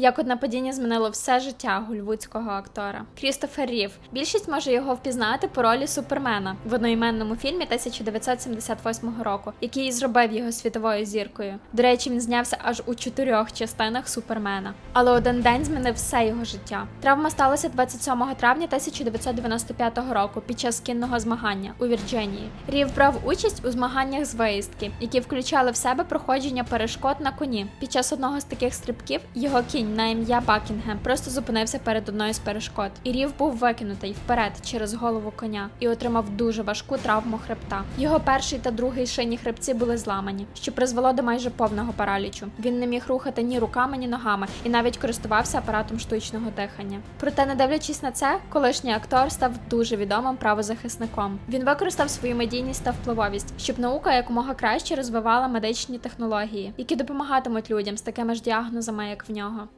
Як одне падіння змінило все життя голівудського актора. Крістофер Рів. Більшість може його впізнати по ролі Супермена в одноіменному фільмі 1978 року, який зробив його світовою зіркою. До речі, він знявся аж у чотирьох частинах Супермена. Але один день змінив все його життя. Травма сталася 27 травня 1995 року під час кінного змагання у Вірджинії. Рів брав участь у змаганнях з виїздки, які включали в себе проходження перешкод на коні. Під час одного з таких стрибків його кінь на ім'я Бакінгем просто зупинився перед одною з перешкод. І рів був викинутий вперед через голову коня і отримав дуже важку травму хребта. Його перший та другий шинні хребці були зламані, що призвело до майже повного паралічу. Він не міг рухати ні руками, ні ногами, і навіть користувався апаратом штучного дихання. Проте, не дивлячись на це, колишній актор став дуже відомим правозахисником. Він використав свою медійність та впливовість, щоб наука якомога краще розвивала медичні технології, які допомагатимуть людям з такими ж діагнозами, як в нього.